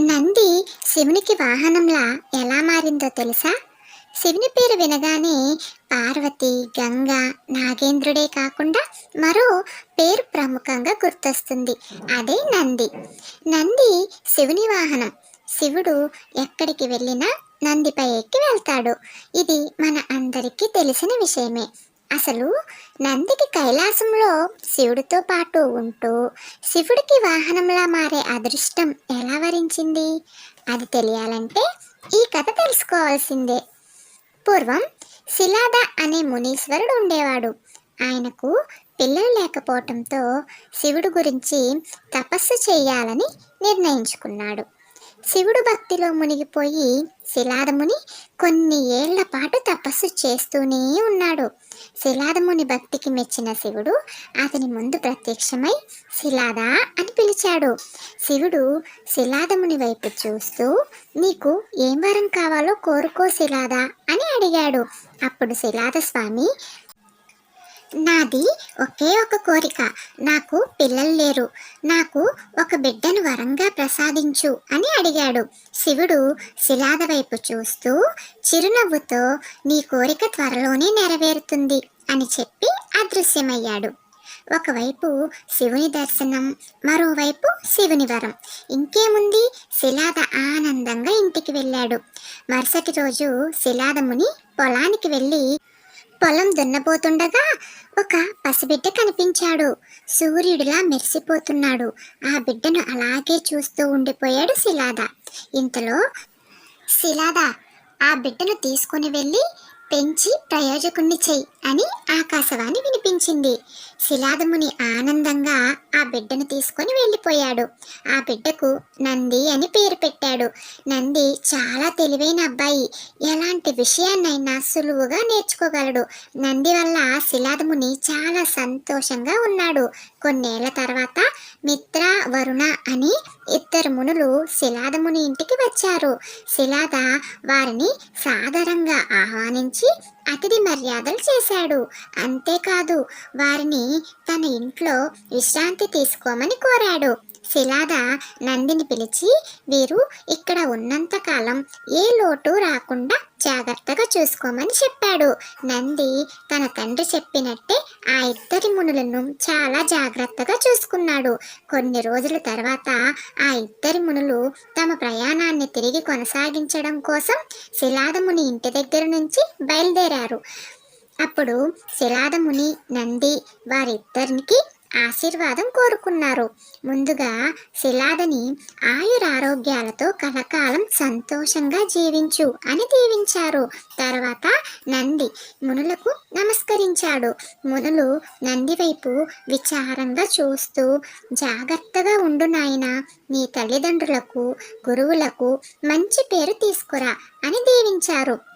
నంది శివునికి వాహనంలా ఎలా మారిందో తెలుసా? శివుని పేరు వినగానే పార్వతి గంగ నాగేంద్రుడే కాకుండా మరో పేరు ప్రముఖంగా గుర్తొస్తుంది. అదే నంది. నంది శివుని వాహనం. శివుడు ఎక్కడికి వెళ్ళినా నందిపై ఎక్కి వెళ్తాడు. ఇది మన అందరికీ తెలిసిన విషయమే. అసలు నందికి కైలాసంలో శివుడితో పాటు ఉంటూ శివుడికి వాహనంలా మారే అదృష్టం ఎలా వరించింది? అది తెలియాలంటే ఈ కథ తెలుసుకోవాల్సిందే. పూర్వం శిలాద అనే మునీశ్వరుడు ఉండేవాడు. ఆయనకు పిల్లలు లేకపోవటంతో శివుడు గురించి తపస్సు చేయాలని నిర్ణయించుకున్నాడు. శివుడు భక్తిలో మునిగిపోయి శిలాదముని కొన్ని ఏళ్ళ పాటు తపస్సు చేస్తూనే ఉన్నాడు. శిలాదముని భక్తికి మెచ్చిన శివుడు అతని ముందు ప్రత్యక్షమై శిలాద అని పిలిచాడు. శివుడు శిలాదముని వైపు చూస్తూ నీకు ఏం వరం కావాలో కోరుకో శిలాద అని అడిగాడు. అప్పుడు శిలాద స్వామి నాది ఒకే ఒక కోరిక. నాకు పిల్లలు లేరు. నాకు ఒక బిడ్డను వరంగా ప్రసాదించు అని అడిగాడు. శివుడు శిలాద వైపు చూస్తూ చిరునవ్వుతో నీ కోరిక త్వరలోనే నెరవేరుతుంది అని చెప్పి అదృశ్యమయ్యాడు. ఒకవైపు శివుని దర్శనం మరోవైపు శివుని వరం. ఇంకేముంది? శిలాద ఆనందంగా ఇంటికి వెళ్ళాడు. మరుసటి రోజు శిలాదముని పొలానికి వెళ్ళి పొలం దున్నబోతుండగా ఒక పసిబిడ్డ కనిపించాడు. సూర్యుడిలా మెరిసిపోతున్నాడు. ఆ బిడ్డను అలాగే చూస్తూ ఉండిపోయాడు శిలాద. ఇంతలో శిలాద ఆ బిడ్డను తీసుకుని వెళ్ళి పెంచి ప్రయోజకుణ్ణి చెయ్యి అని ఆకాశవాణి వినిపించింది. శిలాదముని ఆనందంగా ఆ బిడ్డను తీసుకొని వెళ్ళిపోయాడు. ఆ బిడ్డకు నంది అని పేరు పెట్టాడు. నంది చాలా తెలివైన అబ్బాయి. ఎలాంటి విషయాన్నైనా సులువుగా నేర్చుకోగలడు. నంది వల్ల శిలాదముని చాలా సంతోషంగా ఉన్నాడు. కొన్నేళ్ళ తర్వాత మిత్ర వరుణ అని ఇద్దరు మునులు శిలాదముని ఇంటికి వచ్చారు. శిలాద వారిని సాదరంగా ఆహ్వానించి అతిథి మర్యాదలు చేశాడు. అంతేకాదు వారిని తన ఇంట్లో విశ్రాంతి తీసుకోమని కోరాడు. శిలాద నందిని పిలిచి వీరు ఇక్కడ ఉన్నంతకాలం ఏ లోటు రాకుండా జాగ్రత్తగా చూసుకోమని చెప్పాడు. నంది తన తండ్రి చెప్పినట్టే ఆ ఇద్దరి మునులను చాలా జాగ్రత్తగా చూసుకున్నాడు. కొన్ని రోజుల తర్వాత ఆ ఇద్దరి మునులు తమ ప్రయాణాన్ని తిరిగి కొనసాగించడం కోసం శిలాదముని ఇంటి దగ్గర నుంచి బయలుదేరారు. అప్పుడు శిలాదముని నంది వారిద్దరికి ఆశీర్వాదం కోరుకున్నారు. ముందుగా శిలాదని ఆయురారోగ్యాలతో కలకాలం సంతోషంగా జీవించు అని దీవించారు. తర్వాత నంది మునులకు నమస్కరించాడు. మునులు నంది వైపు విచారంగా చూస్తూ జాగ్రత్తగా ఉండు నాయన నీ తల్లిదండ్రులకు గురువులకు మంచి పేరు తీసుకురా అని దీవించారు.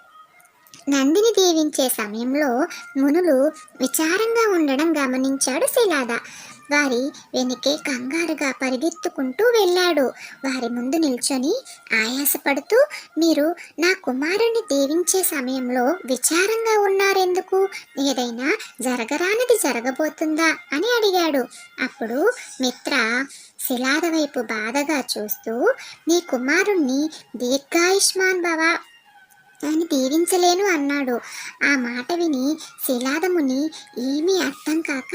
నందిని దీవించే సమయంలో మునులు విచారంగా ఉండడం గమనించాడు శిలాద. వారి వెనుకే కంగారుగా పరిగెత్తుకుంటూ వెళ్ళాడు. వారి ముందు నిల్చొని ఆయాసపడుతూ మీరు నా కుమారుని దీవించే సమయంలో విచారంగా ఉన్నారెందుకు? ఏదైనా జరగరానిది జరగబోతుందా? అని అడిగాడు. అప్పుడు మిత్ర శిలాద వైపు బాధగా చూస్తూ నీ కుమారుణ్ణి దీర్ఘాయుష్మాన్ భవ అని దీవించలేను అన్నాడు. ఆ మాట విని శిలాదముని ఏమీ అర్థం కాక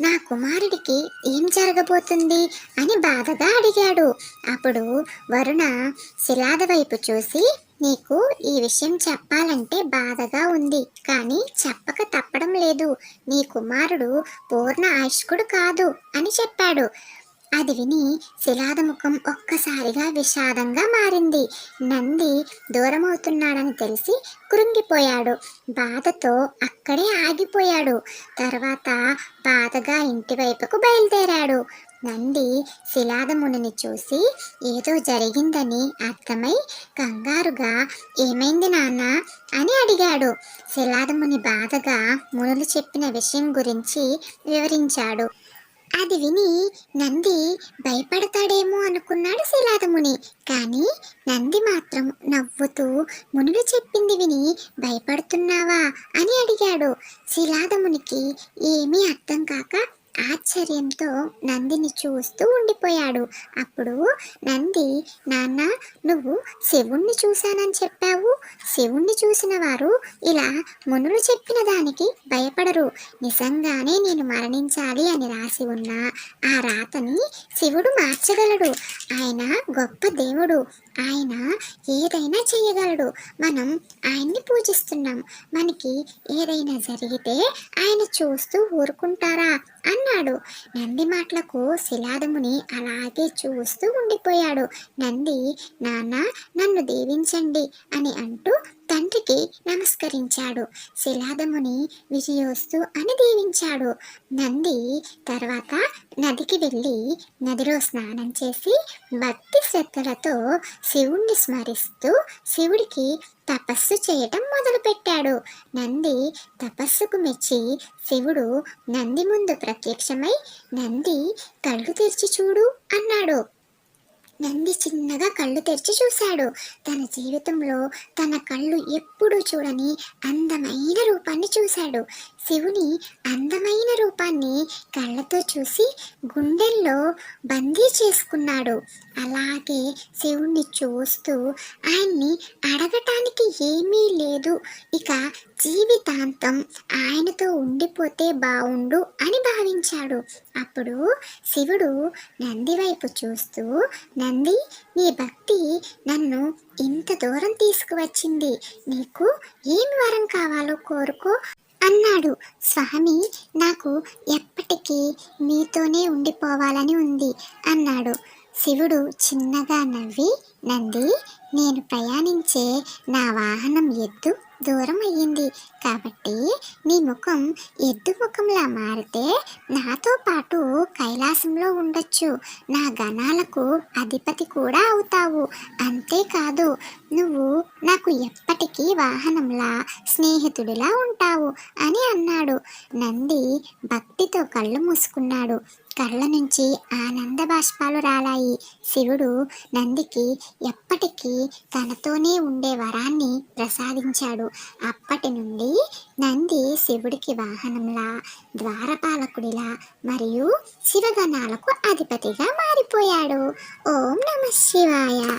నా కుమారుడికి ఏం జరగబోతుంది? అని బాధగా అడిగాడు. అప్పుడు వరుణ శిలాద వైపు చూసి నీకు ఈ విషయం చెప్పాలంటే బాధగా ఉంది కానీ చెప్పక తప్పడం లేదు. నీ కుమారుడు పూర్ణ ఆయుష్కుడు కాదు అని చెప్పాడు. అది విని శిలాదముఖం ఒక్కసారిగా విషాదంగా మారింది. నంది దూరమవుతున్నాడని తెలిసి కృంగిపోయాడు. బాధతో అక్కడే ఆగిపోయాడు. తర్వాత బాధగా ఇంటి వైపుకు బయలుదేరాడు. నంది శిలాదమునిని చూసి ఏదో జరిగిందని అర్థమై కంగారుగా ఏమైంది నాన్న అని అడిగాడు. శిలాదముని బాధగా మునులు చెప్పిన విషయం గురించి వివరించాడు. అది విని నంది భయపడతాడేమో అనుకున్నాడు శిలాదముని. కానీ నంది మాత్రం నవ్వుతూ మునులు చెప్పింది విని భయపడుతున్నావా అని అడిగాడు. శిలాదమునికి ఏమీ అర్థం కాక ఆశ్చర్యంతో నందిని చూస్తూ ఉండిపోయాడు. అప్పుడు నంది నాన్న నువ్వు శివుణ్ణి చూశానని చెప్పావు. శివుణ్ణి చూసిన వారు ఇలా మునులు చెప్పిన దానికి భయపడరు. నిజంగానే నేను మరణించాలి అని రాసి ఉన్న ఆ రాతని శివుడు మార్చగలడు. ఆయన గొప్ప దేవుడు. ఆయన ఏదైనా చేయగలడు. మనం ఆయన్ని పూజిస్తున్నాం. మనకి ఏదైనా జరిగితే ఆయన చూస్తూ ఊరుకుంటారా? అన్నాడు నంది మాటలకు శిలాదముని అలాగే చూస్తూ ఉండిపోయాడు. నంది నాన్న నన్ను దీవించండి అని అంటూ తండ్రికి నమస్కరించాడు. శిలాదముని విజయోస్తు అని దీవించాడు. నంది తర్వాత నదికి వెళ్ళి నదిలో స్నానం చేసి భక్తి శ్రద్ధలతో శివుణ్ణి స్మరిస్తూ శివుడికి తపస్సు చేయటం మొదలుపెట్టాడు. నంది తపస్సుకు మెచ్చి శివుడు నంది ముందు ప్రత్యక్షమై నంది కళ్ళు తెరిచి చూడు అన్నాడు. నంది చిన్నగా కళ్ళు తెరిచి చూశాడు. తన జీవితంలో తన కళ్ళు ఎప్పుడూ చూడని అందమైన రూపాన్ని చూశాడు. శివుని అందమైన రూపాన్ని కళ్ళతో చూసి గుండెల్లో బందీ చేసుకున్నాడు. అలాగే శివుణ్ణి చూస్తూ ఆయన్ని అడగటానికి ఏమీ లేదు. ఇక జీవితాంతం ఆయనతో ఉండిపోతే బావుండు అని భావించాడు. అప్పుడు శివుడు నంది వైపు చూస్తూ నంది నీ భక్తి నన్ను ఇంత దూరం తీసుకువచ్చింది. నీకు ఏం వరం కావాలో కోరుకో అన్నాడు. స్వామి నాకు ఎప్పటికీ మీతోనే ఉండిపోవాలని ఉంది అన్నాడు. శివుడు చిన్నగా నవ్వి నంది నేను ప్రయాణించే నా వాహనం ఎద్దు. దూరం అయ్యింది. కాబట్టి నీ ముఖం ఎద్దు ముఖంలా మారితే నాతో పాటు కైలాసంలో ఉండొచ్చు. నా గణాలకు అధిపతి కూడా అవుతావు. అంతేకాదు నువ్వు నాకు ఎప్పటికీ వాహనంలా స్నేహితుడిలా ఉంటావు అని అన్నాడు. నంది భక్తితో కళ్ళు మూసుకున్నాడు. కళ్ళ నుంచి ఆనంద బాష్పాలు రాలాయి. శివుడు నందికి ఎప్పటికీ తనతోనే ఉండే వరాన్ని ప్రసాదించాడు. అప్పటి నుండి నంది శివుడికి వాహనంలా ద్వారపాలకుడిలా మరియు శివగణాలకు అధిపతిగా మారిపోయాడు. ఓం నమ శివాయ.